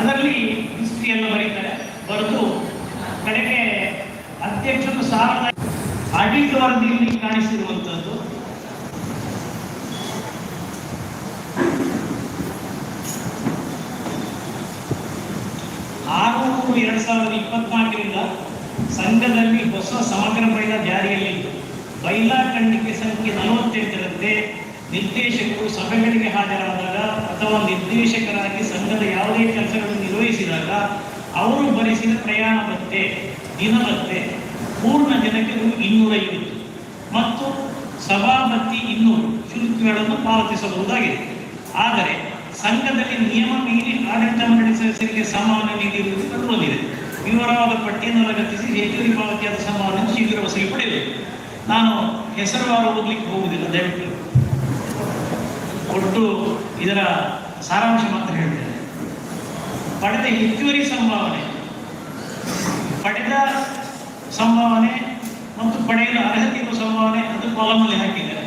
ಅದರಲ್ಲಿ ಹಿಸ್ಟ್ರಿಯನ್ನು ಬರೀತಾರೆ. ಬರೆದು ಕಡೆಗೆ ಅಧ್ಯಕ್ಷರು ಸಾವಿರದ ವರದಿಯಲ್ಲಿ ಕಾಣಿಸಿರುವಂಥದ್ದು. ಆರು ಎರಡ್ ಎರಡು ಸಾವಿರದ ಇಪ್ಪತ್ನಾಲ್ಕರಿಂದ ಸಂಘದಲ್ಲಿ ಹೊಸ ಸಮಗ್ರ ಪಡೆದ ಜಾರಿಯಲ್ಲಿದ್ದು ಬೈಲಾ ಖಂಡಿಕೆ ಸಂಖ್ಯೆ ನಲವತ್ತೆಂಟರಂತೆ ನಿರ್ದೇಶಕರು ಸಭೆಗಳಿಗೆ ಹಾಜರಾದಾಗ ಅಥವಾ ನಿರ್ದೇಶಕರಾಗಿ ಸಂಘದ ಯಾವುದೇ ಕೆಲಸಗಳನ್ನು ನಿರ್ವಹಿಸಿದಾಗ ಅವರು ಭರಿಸಿದ ಪ್ರಯಾಣ ಭತ್ತೆ, ದಿನ ಭತ್ತೆ, ಪೂರ್ಣ ದಿನಕ್ಕೆ ಇನ್ನೂರ ಇನ್ನೂರೈವತ್ತು ಮತ್ತು ಸಭಾಭತ್ತಿ ಇನ್ನೂರು ಶುಲ್ಕಗಳನ್ನು ಪಾವತಿಸಬಹುದಾಗಿದೆ. ಆದರೆ ಸಂಘದಲ್ಲಿ ನಿಯಮ ಮೀರಿ ಆಡಳಿತ ಮಂಡಳಿ ಸದಸ್ಯರಿಗೆ ಸಮಾನ ನೀಡಿರುವುದು ಕಂಡುಬಂದಿದೆ. ವಿವರವಾದ ಪಟ್ಟಿಯನ್ನು ಲಗತ್ತಿಸಿ ಹೆಚ್ಚುವರಿ ಪಾವತಿಯಾದ ಸಮಾನ ಶೀಘ್ರ ವಸೂಲಿ ಪಡೆಯಬೇಕು. ನಾನು ಹೆಸರುವಾರ ಓದಲಿಕ್ಕೆ ಹೋಗುವುದಿಲ್ಲ, ದಯವಿಟ್ಟು. ಒಟ್ಟು ಇದರ ಸಾರಾಂಶ ಮಾತ್ರ ಹೇಳ್ತೇನೆ. ಪಡೆದ ಹೆಚ್ಚುವರಿ ಸಂಭಾವನೆ. ಪಡೆದ ಸಂಭಾವನೆ ಮತ್ತು ಪಡೆಯಲು ಅರ್ಹತೆ ಇರುವ ಸಂಭಾವನೆ ಅದು ಕಾಲಮಲ್ಲಿ ಹಾಕಿದ್ದಾರೆ.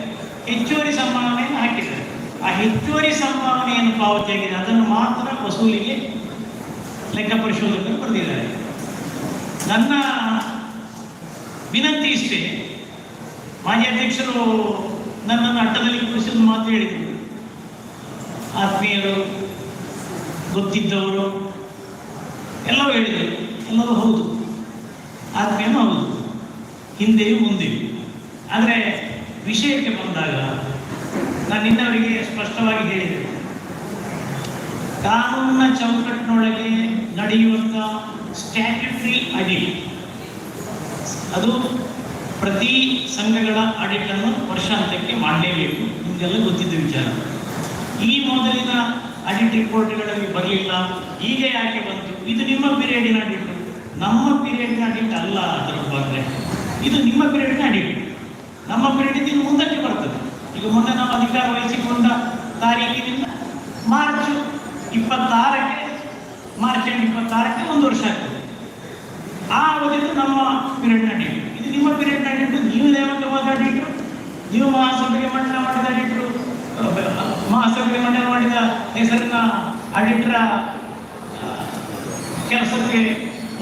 ಹೆಚ್ಚುವರಿ ಸಂಭಾವನೆಯನ್ನು ಹಾಕಿದ್ದಾರೆ. ಆ ಹೆಚ್ಚುವರಿ ಸಂಭಾವನೆಯನ್ನು ಪಾವತಿಯಾಗಿದೆ. ಅದನ್ನು ಮಾತ್ರ ವಸೂಲಿಗೆ ಲೆಕ್ಕ ಪರಿಶೋಧಕರು ಬರೆದಿದ್ದಾರೆ. ನನ್ನ ವಿನಂತಿ ಇಷ್ಟೇ. ಮಾಜಿ ಅಧ್ಯಕ್ಷರು ನನ್ನನ್ನು ಅಡ್ಡದಲ್ಲಿ ಕುರಿಸಿದ ಮಾತು ಹೇಳಿದರು. ಆತ್ಮೀಯರು, ಗೊತ್ತಿದ್ದವರು ಎಲ್ಲವೂ ಹೇಳಿದರು, ಎಲ್ಲರೂ ಹೌದು. ಆತ್ಮೀಯನೂ ಹೌದು. ಹಿಂದೆಯೂ ಮುಂದೆಯೂ. ಆದರೆ ವಿಷಯಕ್ಕೆ ಬಂದಾಗ ನಾನು ನಿನ್ನವರಿಗೆ ಸ್ಪಷ್ಟವಾಗಿ ಹೇಳಿದೆ. ಕಾನೂನಿನ ಚೌಕಟ್ಟಿನೊಳಗೆ ನಡೆಯುವಂಥ ಸ್ಟ್ಯಾಟ್ಯುಟರಿ ಅಡಿಟ್ ಅದು ಪ್ರತಿ ಸಂಘಗಳ ಆಡಿಟ್ ಅನ್ನು ವರ್ಷಾಂತಕ್ಕೆ ಮಾಡಲೇಬೇಕು. ನಿಮಗೆಲ್ಲ ಗೊತ್ತಿದ್ದ ವಿಚಾರ. ಈ ಮೊದಲಿನ ಆಡಿಟ್ ರಿಪೋರ್ಟ್ಗಳಲ್ಲಿ ಬರಲಿಲ್ಲ ಈಗ ಯಾಕೆ ಬಂತು? ಇದು ನಿಮ್ಮ ಪೀರಿಯಡಿನ ಆಡಿಟ್ ನಮ್ಮ ಪೀರಿಯಡಿನ ಆಡಿಟ್ ಅಲ್ಲ, ಅದರ ಬಗ್ಗೆ ಇದು ನಿಮ್ಮ ಪೀರಿಯಡಿನ ಆಡಿಟ್ ನಮ್ಮ ಪೀರಿಯಡ್ ಇದು ಮುಂದಕ್ಕೆ ಬರ್ತದೆ. ಈಗ ಮೊನ್ನೆ ನಾವು ಅಧಿಕಾರ ವಹಿಸಿಕೊಂಡ ತಾರೀಕಿನಿಂದ ಮಾರ್ಚ್ ಇಪ್ಪತ್ತಾರಕ್ಕೆ ಮಾರ್ಚ್ ಇಪ್ಪತ್ತಾರಕ್ಕೆ ಒಂದು ವರ್ಷ ಆಗ್ತದೆ. ಆ ಅವಧಿಯಲ್ಲಿ ನಮ್ಮ ಪೀರಿಯಡ್ನ ಅಡಿಟ್ ಇದು ನಿಮ್ಮ ಪೀರಿಯಡ್ನ ನಡೀತು ನೀವು ನೇಮಕವಾದ ಅಡಿಟ್ರು ನೀವು ಮಹಾಸಭೆಗೆ ಮಂಡನ ಮಾಡಿದ ಅಡಿಟ್ರು ಮಹಾಸಭೆಗೆ ಮಂಡನ ಮಾಡಿದ ಹೆಸರಿನ ಅಡಿಟ್ರ ಕೆಲಸಕ್ಕೆ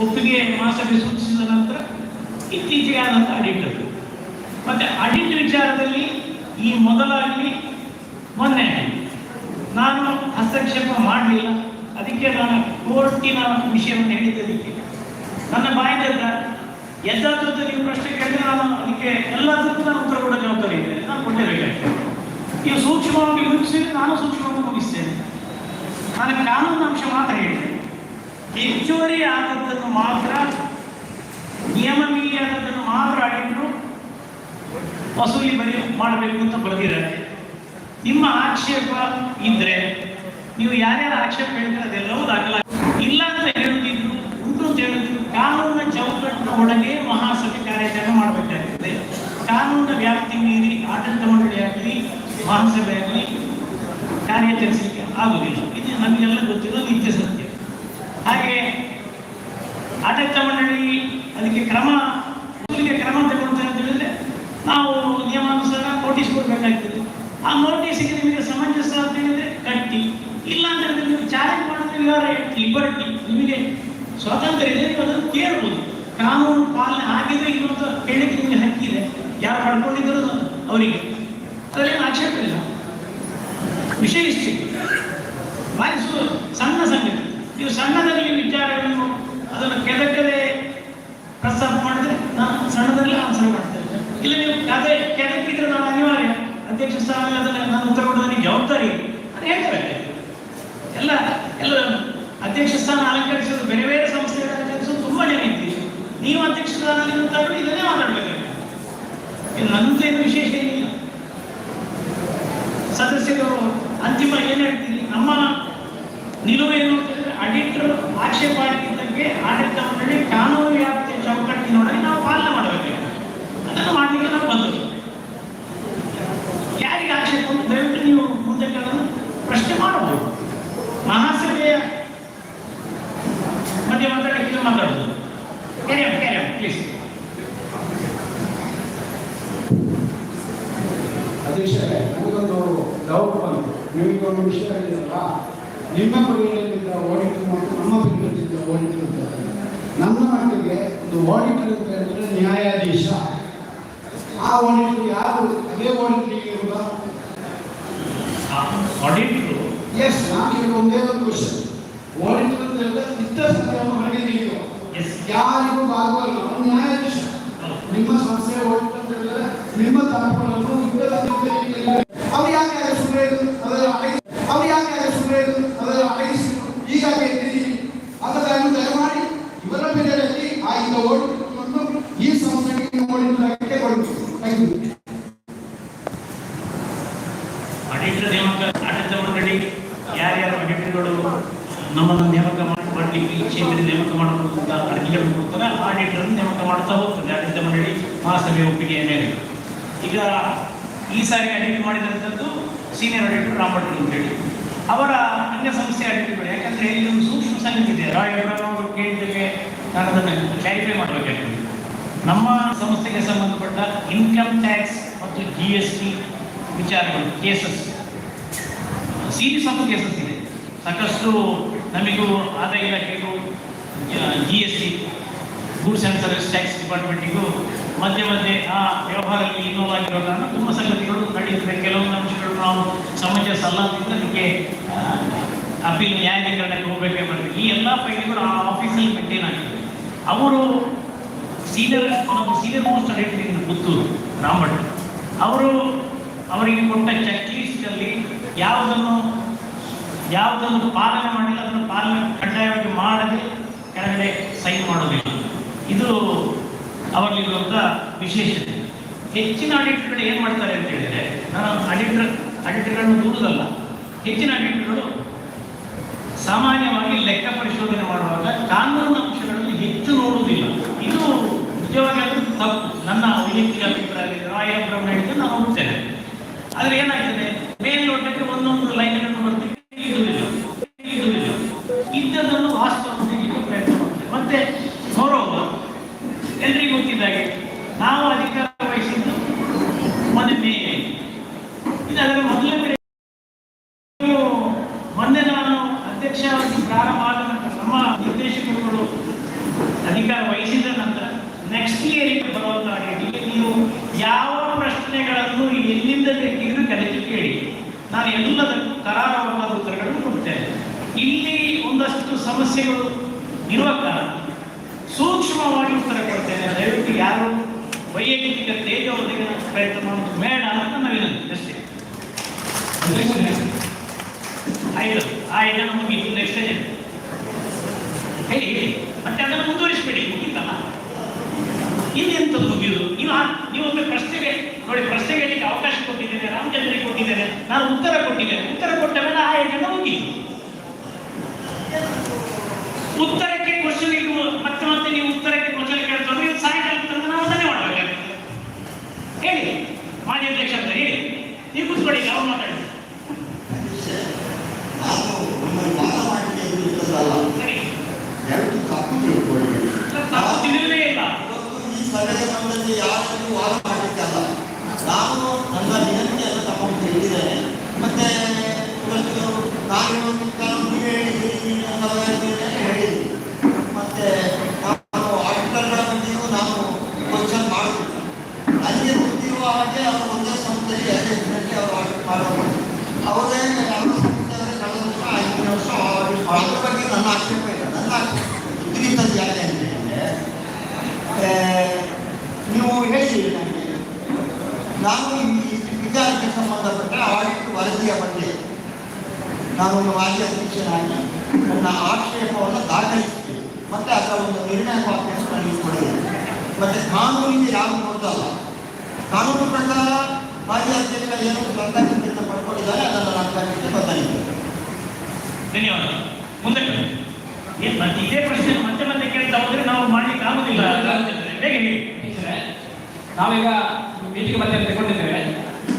ಒಪ್ಪಿಗೆ ಮಹಾಸಭೆ ಸೂಚಿಸಿದ ನಂತರ ಇತ್ತೀಚೆಗೆ ಆದಂಥ ಆಡಿಟರ್. ಮತ್ತೆ ಆಡಿಟ್ ವಿಚಾರದಲ್ಲಿ ಈ ಮೊದಲಾಗಲಿ ಮೊನ್ನೆ ನಾನು ಹಸ್ತಕ್ಷೇಪ ಮಾಡಲಿಲ್ಲ. ಅದಕ್ಕೆ ನಾನು ಕೋರ್ಟಿನ ವಿಷಯವನ್ನು ಹೇಳಿದ್ದಕ್ಕೆ ನನ್ನ ಬಾಯಿಂದ ಎಲ್ಲದರದ್ದು ನೀವು ಪ್ರಶ್ನೆ ಕೇಳಿದ್ರೆ ನಾನು ಅದಕ್ಕೆ ಎಲ್ಲದಕ್ಕೂ ನಾನು ಉತ್ತರ ಕೊಡೋ ಜವಾಬ್ದಾರಿ ಇದೆ ನಾನು ಕೊಡಲೇಬೇಕಾಗ್ತದೆ ನೀವು ಸೂಕ್ಷ್ಮವಾಗಿ ಮುಗಿಸಿದ್ರೆ ನಾನು ಸೂಕ್ಷ್ಮವಾಗಿ ಮುಗಿಸ್ತೇನೆ. ನಾನು ಕಾನೂನು ಅಂಶ ಮಾತ್ರ ಹೇಳಿದೆ. ಹೆಚ್ಚುವರಿ ಆದದ್ದನ್ನು ಮಾತ್ರ ನಿಯಮ ಮೀರಿ ಆದದ್ದನ್ನು ಮಾತ್ರ ಅಡಿಟ್ರು ವಸೂಲಿ ಬರಿ ಮಾಡಬೇಕು ಅಂತ ಬರೆದಿರತ್ತೆ ನಿಮ್ಮ ಆಕ್ಷೇಪ ಇದ್ರೆ, ನೀವು ಯಾರ್ಯಾರ ಆಕ್ಷೇಪ ಹೇಳಿದ್ರೆ ಅದೆಲ್ಲವೂ ದಾಖಲ ಇಲ್ಲ ಅಂತ ಹೇಳುತ್ತಿದ್ರು, ಉಂಟು ಅಂತ ಹೇಳುತ್ತಿದ್ರು ಕಾನೂನಿನ ಚೌಕಟ್ಟಿನ ಒಳಗೆ ಮಹಾಸಭೆ ಕಾರ್ಯಾಚರಣೆ ಮಾಡಬೇಕಾಗ್ತದೆ. ಕಾನೂನಿನ ವ್ಯಾಪ್ತಿ ಮೀರಿ ಆಡಳಿತ ಮಂಡಳಿ ಆಗಲಿ ಮಹಾಸಭೆ ಆಗಲಿ ಕಾರ್ಯಾಚರಿಸಲಿಕ್ಕೆ ಆಗುವುದಿಲ್ಲ. ಇದು ನಮಗೆಲ್ಲ ಗೊತ್ತಿರೋ ನಿತ್ಯ ಸತ್ಯ. ಹಾಗೆ ಆಡಳಿತ ಮಂಡಳಿ ಅದಕ್ಕೆ ಕ್ರಮ ಕ್ರಮ ತಗೊಳ್ತಾರೆ ಅಂತ ಹೇಳಿದ್ರೆ ನಾವು ನಿಯಮಾನುಸಾರ ನೋಟಿಸ್ ಕೊಡಬೇಕಾಗ್ತದೆ. ಆ ನೋಟಿಸ್ಗೆ ನಿಮಗೆ ಸಮಂಜಸ ಅಂತ ಹೇಳಿದ್ರೆ ಕಟ್ಟಿ. ಇಲ್ಲ ಅಂತ ಹೇಳಿದ್ರೆ ನೀವು ಚಾಲೆಂಜ್ ಮಾಡಿದ್ರೆ ಯು ಆರ್ ಲಿಬರ್ಟಿ ನಿಮಗೆ ಸ್ವಾತಂತ್ರ್ಯ ಇದೆ, ನೀವು ಅದನ್ನು ಕೇಳ್ಬೋದು. ಕಾನೂನು ಪಾಲನೆ ಆಗಿದೆ ಇವತ್ತು ಹೇಳಿಕೆ ನಿಮಗೆ ಹಕ್ಕಿದೆ. ಯಾರು ಪಡ್ಕೊಂಡಿದ್ರು ಅವರಿಗೆ ಅದರಲ್ಲಿ ಆಕ್ಷೇಪ ಇಲ್ಲ ವಿಷಯ ಇಷ್ಟೇ ಭಾರಿ ಸು ಸಣ್ಣ ಸಂಗತಿ ನೀವು ಸಣ್ಣದಲ್ಲಿ ವಿಚಾರಗಳನ್ನು ಅದನ್ನು ಕೆದಕದೆ ಪ್ರಸ್ತಾಪ ಮಾಡಿದ್ರೆ ನಾನು ಸಣ್ಣದಲ್ಲಿ ಆನ್ಸರ್ ಮಾಡ್ತೇನೆ ನೀವು ಕತೆ ನಾನು ಅನಿವಾರ್ಯ. ಅಧ್ಯಕ್ಷ ಸ್ಥಾನ ನಾನು ಉತ್ತರ ಕೊಡೋದು ನನಗೆ ಜವಾಬ್ದಾರಿ. ಅದು ಹೇಳ್ತೇವೆ ಎಲ್ಲ ಎಲ್ಲ ಅಧ್ಯಕ್ಷ ಸ್ಥಾನ ಅಲಂಕರಿಸೋದು ಬೇರೆ ಬೇರೆ ಸಂಸ್ಥೆಗಳ ಅಲಂಕರಿಸೋದು ತುಂಬಾ ಜನ ಇದ್ದೀವಿ ನೀವು ಅಧ್ಯಕ್ಷ ಸ್ಥಾನದಲ್ಲಿ ನಿಂತಾಗ ಇದನ್ನೇ ಮಾತಾಡ್ಬೇಕು ಇದು ಏನು ವಿಶೇಷ ಏನಿಲ್ಲ. ಸದಸ್ಯರು ಅಂತಿಮ ಏನು ಹೇಳ್ತೀರಿ ನಮ್ಮ ನಿಲುವು ಏನು ಅಂತಂದ್ರೆ ಅಡಿಟರ್ ಆಕ್ಷೇಪ ಆಡಳಿತ ಮಂಡಳಿ ಕಾನೂನು ವ್ಯಾಪ್ತಿಯ ಚೌಕಟ್ಟಿನೊಳಗೆ ನಾವು ಪಾಲನೆ ಮಾಡಬೇಕು. ಅದನ್ನು ಮಾಡಲಿಕ್ಕೆ ನಾವು ಬಂದದ್ದು. ಯಾರಿಗೆ ಆಕ್ಷೇಪ ದಯವಿಟ್ಟು ನೀವು ಮುಂದೆ ಪ್ರಶ್ನೆ ಮಾಡಬಹುದು ಮಹಾಸಭೆಯ ಮಧ್ಯೆ ಮಾತಾಡಲಿಕ್ಕೆ ಮಾತಾಡೋದು ಕ್ಯಾರಿ ಕ್ಯಾರಿ ಪ್ಲೀಸ್ ಅಧ್ಯಕ್ಷರೇ ನನಗೊಂದು ಡೌಟ್ ಬಂತು. ನಿಮಗೊಂದು ವಿಷಯ ಹೇಳಿದ್ರಲ್ಲ ನಿಮ್ಮ ವೇಳೆಯಲ್ಲಿದ್ದ ಓಡಿಟರ್ ಮತ್ತು ನಮ್ಮ ಪಿರಿಯಡ್ ಓಡಿಟರ್ ನಮ್ಮ ಮಟ್ಟಿಗೆ ಒಂದು ಓಡಿಟರ್ ಅಂತ ಹೇಳಿದ್ರೆ ನ್ಯಾಯಾಧೀಶ. ಆ ಆಡಿಟರ್ ಯಾರು ಅದೇ ಆಡಿಟರ್ ಇರುವ ಆಡಿಟ್ರು ಎಸ್ ನಾನು ಒಂದೇ ಒಂದು ಕ್ವಶನ್ ಆಡಿಟರ್ ಅಂತ ಹೇಳಿದ್ರೆ ಇದ್ದ ಸತ್ಯವನ್ನು ಹೊರಗೆ ತೆಗೆಯುವ ಯಾರಿಗೂ ಭಾಗವಲ್ಲ ನ್ಯಾಯಾಧೀಶ ನಿಮ್ಮ ಸಮಸ್ಯೆ ಆಡಿಟರ್ ಅಂತ ಹೇಳಿದ್ರೆ ನಿಮ್ಮ ತಪ್ಪುಗಳನ್ನು ಇತರ ಅವ್ರು ಯಾಕೆ ಹಾಗೆ ಸುಮ್ಮನೆ ಇರು? ಅದೆಲ್ಲ ಅಟೈಸ್ ಅವ್ರು ಯಾಕೆ ಹಾಗೆ ಸುಮ್ಮನೆ ಇರು? ಅದೆಲ್ಲ ಅಟೈಸ್ ಹೀಗಾಗಿ ಎತ್ತಿದ್ದೀರಿ ಅದನ್ನು ದಯಮಾಡಿ ಇವರ ಬೆಲೆಯಲ್ಲಿ ಆ ಈಗ ಓಡಿಕೊಂಡು ಈ ಸಂಸ್ಥೆಗೆ ಓಡಿದ್ದಕ್ಕೆ ಕೊಡಬೇಕು ಥ್ಯಾಂಕ್ ಯು ಆಡಳಿತ ನೇಮಕ ಆಡಳಿತ ಮಂಡಳಿ ಯಾರ್ಯಾರು ಆಡಿಟರ್ಗಳು ನಮ್ಮನ್ನು ನೇಮಕ ಮಾಡಿ ಮಾಡಲಿಕ್ಕೆ ಇಚ್ಛೆ ಇದ್ದರೆ ನೇಮಕ ಮಾಡಬಹುದು ಅಂತ ಅರ್ಜಿಗಳನ್ನು ಕೊಡ್ತಾರೆ ಆಡಿಟರ್ ನೇಮಕ ಮಾಡ್ತಾ ಹೋಗ್ತದೆ ಆಡಳಿತ ಮಂಡಳಿ ಮಹಾಸಭೆ ಒಪ್ಪಿಗೆಯ ಮೇಲೆ ಈಗ ಈ ಸಾರಿ ಅಡಿಕೆ ಮಾಡಿದಂಥದ್ದು ಸೀನಿಯರ್ ಆಡಿಟರ್ ರಾಮಭಟ್ರು ಅಂತೇಳಿ ಅವರ ಅನ್ಯ ಸಂಸ್ಥೆ ಆಡಿಟರ್ಗಳು ಯಾಕಂದ್ರೆ ಇಲ್ಲಿ ಒಂದು ಸೂಕ್ಷ್ಮ ಸಂಗತಿ ಇದೆ. ರಾಯ್ ಅಬ್ರಹಂ ಅವರು ಕೇಳಿದ್ದಕ್ಕೆ ನಾನು ಅದನ್ನು ಕ್ಲಾರಿಫೈ ಮಾಡಬೇಕಾಗ್ತದೆ ನಮ್ಮ ಸಂಸ್ಥೆಗೆ ಸಂಬಂಧಪಟ್ಟ ಇನ್ಕಮ್ ಟ್ಯಾಕ್ಸ್ ಮತ್ತು ಜಿ ಎಸ್ ಟಿ ವಿಚಾರಗಳು ಕೇಸಸ್ ಸೀರೀಸ್ ಆಫ್ ಕೇಸಸ್ ಇದೆ. ಸಾಕಷ್ಟು ನಮಗೂ ಆದಾಯ ಇಲಾಖೆಗೂ G S T goods and service tax ಡಿಪಾರ್ಟ್ಮೆಂಟಿಗೂ ಮಧ್ಯೆ ಮಧ್ಯೆ ಆ ವ್ಯವಹಾರಕ್ಕೆ ಇನ್ವಾಲ್ವ್ ಆಗಿರೋ ಕಾರಣ ತುಂಬ ಸಂಗತಿಗಳು ನಡೆಯುತ್ತದೆ ಕೆಲವೊಂದು ಅಂಶಗಳು ನಾವು ಸಮಾಜ ಸಲ್ಲದಿಂದ ಅದಕ್ಕೆ ಅಪೀಲ್ ನ್ಯಾಯಾಧೀಕರಣಕ್ಕೆ ಹೋಗಬೇಕೇ ಈ ಎಲ್ಲ ಫೈಲ್ಗಳು ಆ ಆಫೀಸಲ್ಲಿ ಮೇಂಟೈನ್ ಆಗಿದೆ ಅವರು ಸೀನಿಯರ್ ನಮ್ಮ senior most auditor Puttur Ramanna. ಅವರು ಅವರಿಗೆ ಕೊಟ್ಟ ಚೆಕ್ ಲಿಸ್ಟಲ್ಲಿ ಯಾವುದನ್ನು ಯಾವುದನ್ನು ಪಾಲನೆ ಮಾಡಿಲ್ಲ ಅದನ್ನು ಪಾಲನೆ ಕಡ್ಡಾಯವಾಗಿ ಮಾಡದೆ ಕೆಳಗಡೆ ಸೈನ್ ಮಾಡೋದಿಲ್ಲ ಇದು ಅವರಲ್ಲಿರುವಂಥ ವಿಶೇಷತೆ. ಹೆಚ್ಚಿನ ಆಡಿಟರ್ಗಳು ಏನು ಮಾಡ್ತಾರೆ ಅಂತ ಹೇಳಿದರೆ, ನಾನು ಆಡಿಟರ್, ಆಡಿಟರ್ಗಳನ್ನು ದೂರದಲ್ಲ. ಹೆಚ್ಚಿನ ಆಡಿಟರ್ಗಳು ಸಾಮಾನ್ಯವಾಗಿ ಲೆಕ್ಕ ಪರಿಶೋಧನೆ ಮಾಡುವಾಗ ಕಾನೂನು ಅಂಶಗಳನ್ನು ಹೆಚ್ಚು ನೋಡುವುದಿಲ್ಲ. ಇದು ನಿಜವಾಗಿ ಅದು ತಪ್ಪು. ನನ್ನ ವೈಯಕ್ತಿಕ ಅಭಿಪ್ರಾಯ ರಾಯ ಬ್ರಹ್ಮ ಹೇಳಿದ್ರೆ ನಾನು ಹೋಗ್ತೇನೆ ಆದ್ರೆ ಏನಾಗ್ತದೆ? ನಾನು ಎಲ್ಲದಕ್ಕೂ ಕರಾರವಾದ ಉತ್ತರಗಳನ್ನು ಕೊಡ್ತೇನೆ ಇಲ್ಲಿ ಒಂದಷ್ಟು ಸಮಸ್ಯೆಗಳು ಇರುವ ಕಾರಣ ಸೂಕ್ಷ್ಮವಾಗಿ ಉತ್ತರ ಕೊಡ್ತೇನೆ. ದಯವಿಟ್ಟು ಯಾರು ವೈಯಕ್ತಿಕ ತೇಜವರಿಗೆ ಪ್ರಯತ್ನ ಮಾಡೋದು ಬೇಡ ಅಂತ ನನ್ನ ವಿನಂತಿ. ಅಷ್ಟೇ. ಆಯ್ತು. ಆಯ್ತು ಇದನ್ನು ಮುಗೀತು ನೆಕ್ಸ್ಟ್ ಹೇಳಿ ಹೇಳಿ ಮತ್ತೆ ಅದನ್ನು ಮುಂದುವರಿಸಬೇಡಿ ಮುಗೀತಲ್ಲ ಇನ್ನೆಂತದ್ದು ಮುಗಿಯುದು ನೀವು ಆ- ನೀವೊಮ್ಮೆ ಪ್ರಶ್ನೆಗೆ ನೋಡಿ ಪ್ರಶ್ನೆ ಹೇಳಲಿಕ್ಕೆ ಅವಕಾಶ ಕೊಟ್ಟಿದ್ದೇನೆ ರಾಮಚಂದ್ರಿಗೆ ಕೊಟ್ಟಿದ್ದೇನೆ ನಾನು ಉತ್ತರ ಕೊಟ್ಟಿದ್ದೇನೆ ಉತ್ತರ ಕೊಟ್ಟ ಮೇಲೆ ಆ ಏಜೆಂಡ ಮುಗೀತು ಉತ್ತರಕ್ಕೆ ಕ್ವಶನ್ ಮತ್ತೆ ಮತ್ತೆ ನೀವು ಉತ್ತರಕ್ಕೆ ಕ್ವಶನ್ ಕೇಳ್ತಾರೆ ನೀವು ಸಾಯಂಕಾಲ ತನಕ ನಾವು ಅದನ್ನೇ ಮಾಡಬೇಕಾಗ್ತದೆ ಹೇಳಿ ಮಾಜಿ ಅಧ್ಯಕ್ಷ ಅಂತ ಹೇಳಿ ನೀವು ಕೂತ್ಕೊಳ್ಳಿ ಈಗ ಅವ್ರು ಮಾತಾಡಿ ನಾನು ನಿಮ್ಮನ್ನು ವಾದ ಮಾಡಲಿಕ್ಕೆ ಎದುರಿಸಲ್ಲ ಸರಿ ಎರಡು ತಪ್ಪು ತಿಳ್ಕೊಳ್ಳಿ ತಪ್ಪು ತಿಳಿಯಲೇ ಇಲ್ಲ ಇವತ್ತು ಈ ಸಭೆಗೆ ಬಂದಲ್ಲಿ ಯಾರನ್ನು ವಾದ ಮಾಡಲಿಕ್ಕಲ್ಲ ನಾನು ನನ್ನ ವಿನಂತಿಯನ್ನು ತಗೊಂಡು ಹೇಳಿದ್ದೇನೆ ಮತ್ತೆ ಇವತ್ತು ನಾನು ಕೆಲವೊಂದು ಹೇಳಿದ್ದೀನಿ ನೀನು ಸಲಹೆ ಹೇಳಿದ್ದೀನಿ ಅಂತ ಹೇಳಿದ್ದೀನಿ ಮತ್ತೆ ನಾನು ಆಡಿಟರ್ಗಳ ಬಗ್ಗೆಯೂ ನಾನು ಕ್ವಶನ್ ಮಾಡುತ್ತಿಲ್ಲ ನನಗೆ ಗೊತ್ತಿರುವ ಹಾಗೆ ಅವರು ಒಂದೇ ಸಂಸ್ಥೆಯಲ್ಲಿ ಅದೇ ದಿನಕ್ಕೆ ಅವರು ಆಡಿಟ್ ಮಾಡಬಹುದು ಅವರೇ ಯಾವ ಸಂಸ್ಥೆಯಲ್ಲಿ ಕಳೆದ ವರ್ಷ ಐದನೇ ವರ್ಷ ಆಡಿಟ್ ಮಾಡೋದ್ರ ಬಗ್ಗೆ ನನ್ನ ಆಕ್ಷೇಪ ಇಲ್ಲ ನನ್ನ ಆಕ್ಷೇಪ ಇದರಿಂದ ಯಾಕೆ ಅಂತ ನನಗೆ ನಾನು ಈ ವಿಚಾರಕ್ಕೆ ಸಂಬಂಧಪಟ್ಟ ಆಡಿಟ್ ವರದಿಯ ಬಗ್ಗೆ ನಾನು ಒಂದು ಮಾಜಿ ಅಧ್ಯಕ್ಷನಾಗಿ ನನ್ನ ಆಕ್ಷೇಪವನ್ನು ದಾಖಲಿಸ್ತೀನಿ ಮತ್ತೆ ಅದರ ಒಂದು ನಿರ್ಣಯ ನನಗೆ ಕೊಡಬೇಕು ಮತ್ತೆ ಕಾನೂನಿಗೆ ಯಾರು ನೋಡ್ತಲ್ಲ? ಕಾನೂನು ಪ್ರಕಾರ ಮಾಜಿ ಅಧ್ಯಕ್ಷ ಏನು ಸ್ವಂತಕ್ಕಿಂತ ಪಡ್ಕೊಂಡಿದ್ದಾರೆ, ಅದನ್ನು ನಾನು ಖಂಡಿತ ಬದಲಿದೆ ಧನ್ಯವಾದ. ಮುಂದೆ. ಏನ್ ಮತ್ತೆ ಇದೇ ಪ್ರಶ್ನೆ ಮತ್ತೆ ಮತ್ತೆ ಕೇಳ್ತಾ ಹೋದ್ರೆ ನಾವು ಮಾಡಲಿಕ್ಕೆ ಆಗುದಿಲ್ಲ. ಹೇಗೆ ಹೇಳಿ ನಾವೀಗ ಮೀಟಿಂಗ್ ಮತ್ತೆ ತಗೊಂಡಿದ್ದೇವೆ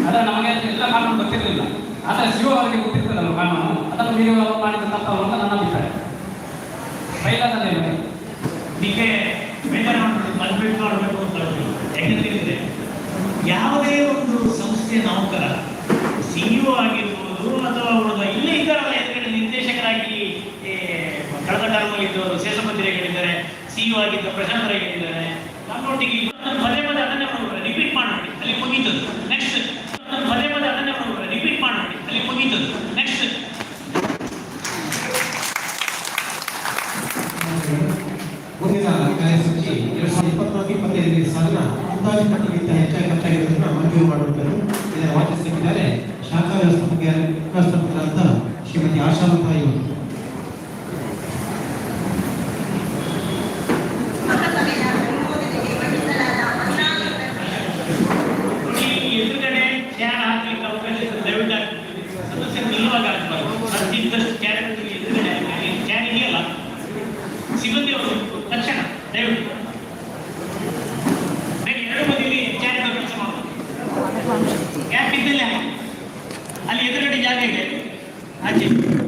ಅದರ ನಮಗೆ ಎಲ್ಲ ಕಾನೂನು ಗೊತ್ತಿರಲಿಲ್ಲ. ಆದರೆ ಶಿವ ಅವರಿಗೆ ಗೊತ್ತಿರ್ತದಲ್ಲ ಕಾನೂನು ಅದನ್ನು ನೀವು ಮಾಡಿದ ತಪ್ಪವರು ಅಂತ ನನ್ನ ಅಭಿಪ್ರಾಯ. ನಿಮಗೆ ಬೇಜಾರು ಮಾಡಬೇಕು ಮಾಡಬೇಕು ಅಂತ ಯಾಕೆಂದರೆ ಯಾವುದೇ ಒಂದು ಸಂಸ್ಥೆ ನೌಕರ ಸಿ ಇ ಆಗಿರ್ಬೋದು ಅಥವಾ ಅವರ ಇಲ್ಲೇ ಇದ್ದಾರಲ್ಲ ಎದುರುಗಡೆ ನಿರ್ದೇಶಕರಾಗಿ ಕಳೆದ ಕಾಲದಲ್ಲಿ ಇದ್ದವರು ಸೇತುಪತ್ರಿಗಳಿದ್ದಾರೆ ಸಿ ಇ ಆಗಿದ್ದ ಪ್ರಶಾಂತರಾಗಿದ್ದಾರೆ ನಮ್ಮೊಟ್ಟಿಗೆ Thank you.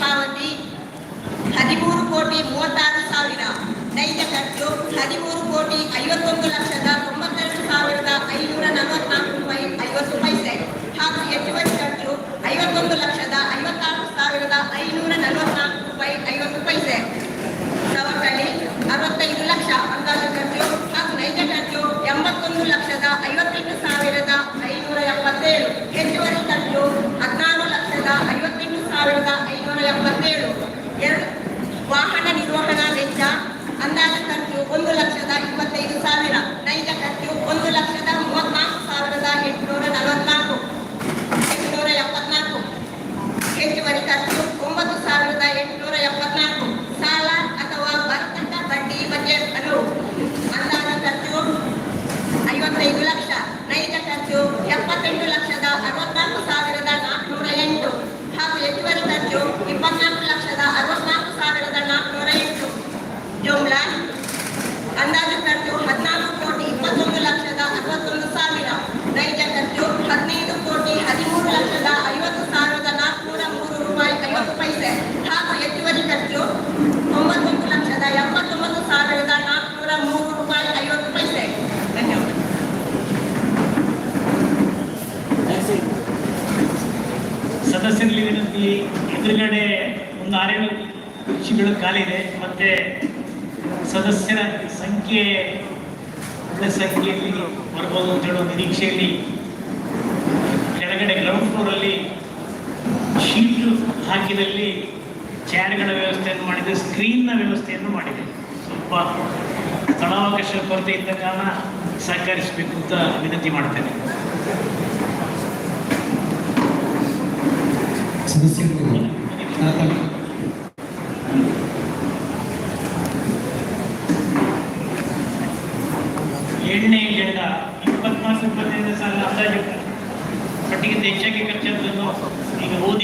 ಪಾವತಿ ಹದಿಮೂರು ಕೋಟಿ ಮೂವತ್ತಾರು ಸಾವಿರ ನೈಜ ಖರ್ಚು ಹದಿಮೂರು ಕೋಟಿ ಐವತ್ತೊಂದು ಲಕ್ಷದ ತೊಂಬತ್ತೆರಡು ಸಾವಿರದ ಐನೂರ ನಲವತ್ನಾಲ್ಕು ರೂಪಾಯಿ ಅಂದಾಜು ಖರ್ಚು ಹದಿನಾಲ್ಕು ಕೋಟಿ ಇಪ್ಪತ್ತೊಂದು ಲಕ್ಷದ ಅರವತ್ತೊಂದು ಸಾವಿರ. ನೈಜ ಖರ್ಚು ಹದಿನೈದು ಕೋಟಿ ಹದಿಮೂರು ಲಕ್ಷದ ಐವತ್ತು ಸಾವಿರದ ನಾಲ್ಕುನೂರ ಮೂರು ರೂಪಾಯಿ ಐವತ್ತು ಪೈಸೆ. ಹಾಗೂ ಹೆಚ್ಚುವರಿ ಖರ್ಚು ಒಂಬತ್ತೊಂದು ಲಕ್ಷದ ಎಪ್ಪತ್ತೊಂಬತ್ತು ಸಾವಿರದ ನಾಲ್ಕುನೂರ ಮೂರು ರೂಪಾಯಿ ಐವತ್ತು ಪೈಸೆ. ಸದಸ್ಯರಲ್ಲಿ ಎದುರುಗಡೆ ಒಂದು ಆರೇಳು ಕುರ್ಚಿಗಳು ಖಾಲಿ ಇದೆ, ಮತ್ತೆ ಸದಸ್ಯರ ಸಂಖ್ಯೆ ಒಳ್ಳೆ ಸಂಖ್ಯೆಯಲ್ಲಿ ಬರಬಹುದು ಅಂತ ಹೇಳೋ ನಿರೀಕ್ಷೆಯಲ್ಲಿ ಕೆಳಗಡೆ ಗ್ರೌಂಡ್ ಫ್ಲೋರಲ್ಲಿ ಶೀಟ್ ಹಾಕಿದಲ್ಲಿ ಚೇರ್ಗಳ ವ್ಯವಸ್ಥೆಯನ್ನು ಮಾಡಿದೆ ಸ್ಕ್ರೀನ್ನ ವ್ಯವಸ್ಥೆಯನ್ನು ಮಾಡಿದೆ. ಸ್ವಲ್ಪ ಸ್ಥಳಾವಕಾಶ ಕೊರತೆ ಇದ್ದ ಕಾರಣ ಸಹಕರಿಸಬೇಕು ಅಂತ ವಿನಂತಿ ಮಾಡ್ತೇನೆ. ಸದಸ್ಯರು ಸಂಪತ್ತಿನಿಂದ ಸಹ ಅಂದಾಜು ಕಟ್ಟಿಗಿಂತ ಹೆಚ್ಚಾಗಿ ಖರ್ಚಾಗಲು ಈಗ ಓದಿ